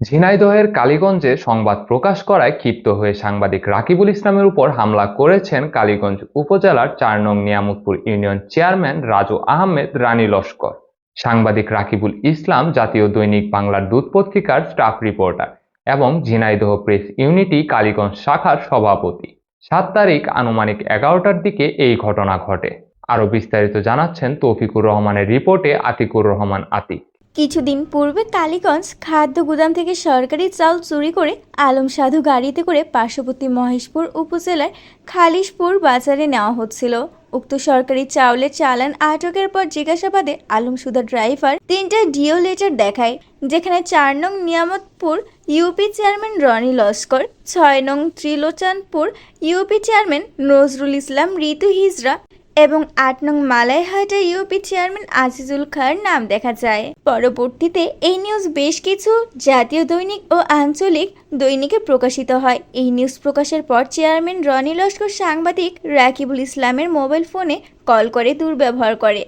ঝিনাইদহের কালীগঞ্জে সংবাদ প্রকাশ করায় ক্ষিপ্ত হয়ে সাংবাদিক রাকিবুল ইসলামের উপর হামলা করেছেন কালীগঞ্জ উপজেলার চার নং নিয়ামতপুর ইউনিয়ন চেয়ারম্যান রাজু আহমেদ, রানী লস্কর। সাংবাদিক রাকিবুল ইসলাম জাতীয় দৈনিক বাংলার দুধ পত্রিকার স্টাফ রিপোর্টার এবং ঝিনাইদহ প্রেস ইউনিটি কালীগঞ্জ শাখার সভাপতি। সাত তারিখ আনুমানিক এগারোটার দিকে এই ঘটনা ঘটে। আরও বিস্তারিত জানাচ্ছেন তৌফিকুর রহমানের রিপোর্টে আতিকুর রহমান আতিক। কিছুদিন পূর্বে কালীগঞ্জ খাদ্য গুদাম থেকে সরকারি চাল চুরি করে আলম সাধু গাড়িতে করে পার্শ্ববর্তী মহেশপুর উপজেলার খালিশপুর বাজারে নেওয়া হচ্ছিল। উক্ত সরকারি চাউলের চালান আটকের পর জিজ্ঞাসাবাদে আলম সুদা ড্রাইভার তিনটা ডিও লেটার দেখায়, যেখানে চার নং নিয়ামতপুর ইউপি চেয়ারম্যান রনি লস্কর, ছয় নং ত্রিলোচনপুর ইউপি চেয়ারম্যান নজরুল ইসলাম, ঋতু হিজরা এবং আট নং মালাইহাটা ইউপি চেয়ারম্যান আজিজুল খাঁর নাম দেখা যায়। পরবর্তীতে এই নিউজ বেশ কিছু জাতীয় দৈনিক ও আঞ্চলিক দৈনিকে প্রকাশিত হয়। এই নিউজ প্রকাশের পর চেয়ারম্যান রনি লস্কর সাংবাদিক রাকিবুল ইসলামের মোবাইল ফোনে কল করে দুর্ব্যবহার করে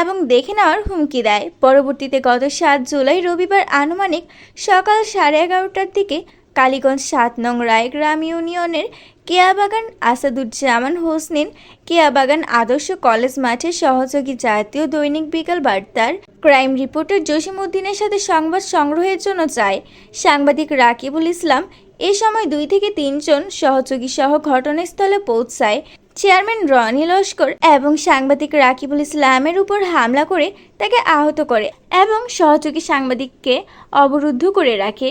এবং দেখে নেওয়ার হুমকি দেয়। পরবর্তীতে গত সাত জুলাই রবিবার আনুমানিক সকাল সাড়ে এগারোটার দিকে কালীগঞ্জ সাত নং রায়গ্রাম ইউনিয়নের কেয়াবাগান আসাদুজ্জামান হোসনেন কেয়াবাগান আদর্শ কলেজ মাঠে সহযোগী জাতীয় দৈনিক বিকাল বার্তার ক্রাইম রিপোর্টার জসিমউদ্দিনের সাথে সংবাদ সংগ্রহের জন্য যায় সাংবাদিক রাকিবুল ইসলাম, এ সময় দুই থেকে তিনজন সহযোগী সহ ঘটনাস্থলে পৌঁছায়। চেয়ারম্যান রনি লস্কর এবং সাংবাদিক রাকিবুল ইসলামের উপর হামলা করে তাকে আহত করে এবং সহযোগী সাংবাদিককে অবরুদ্ধ করে রাখে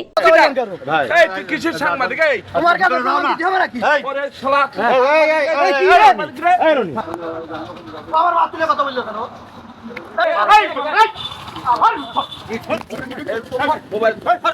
আমার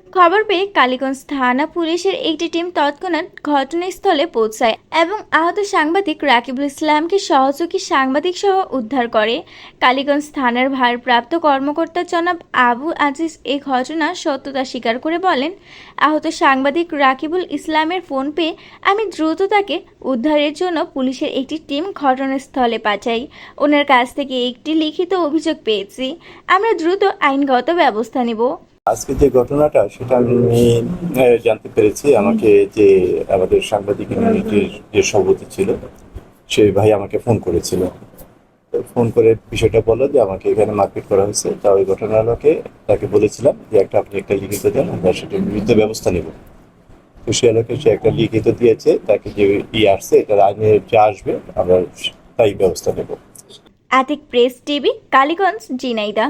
খবর পেয়ে কালীগঞ্জ থানা পুলিশের একটি টিম তৎক্ষণাৎ ঘটনাস্থলে পৌঁছায় এবং আহত সাংবাদিক রাকিবুল ইসলামকে সহযোগী সাংবাদিক সহ উদ্ধার করে। কালীগঞ্জ থানার ভারপ্রাপ্ত কর্মকর্তা জনাব আবু আজিজ এই ঘটনা সত্যতা স্বীকার করে বলেন, আহত সাংবাদিক রাকিবুল ইসলামের ফোন পেয়ে আমি দ্রুত তাকে উদ্ধারের জন্য পুলিশের একটি টিম ঘটনাস্থলে পাঠাই। ওনার কাছ থেকে একটি লিখিত অভিযোগ পেয়েছি। আমরা দ্রুত আইনগত ব্যবস্থা নেব। আজকে যে ঘটনাটা, সেটা আমি জানতে পেরেছি। আমাকে যে, আমাদের সাংবাদিক ইউনিটির যে সভাপতি ছিল সেই ভাই আমাকে ফোন করেছিল। ফোন করে বিষয়টা বলল যে, আমাকে এখানে মারপিট করা হয়েছে। তা ওই ঘটনাটাকে তাকে বলেছিলাম যে, একটা আপনি একটা লিখিত দেন, আমরা সেটার বিরুদ্ধে ব্যবস্থা নেব। তো সে আলোকে সে একটা লিখিত দিয়েছে, তাকে যে ই আসছে, এটা আইনে যা আসবে, আমরা তাই ব্যবস্থা নেব। Atik press TV Kaliganj Jhenaidah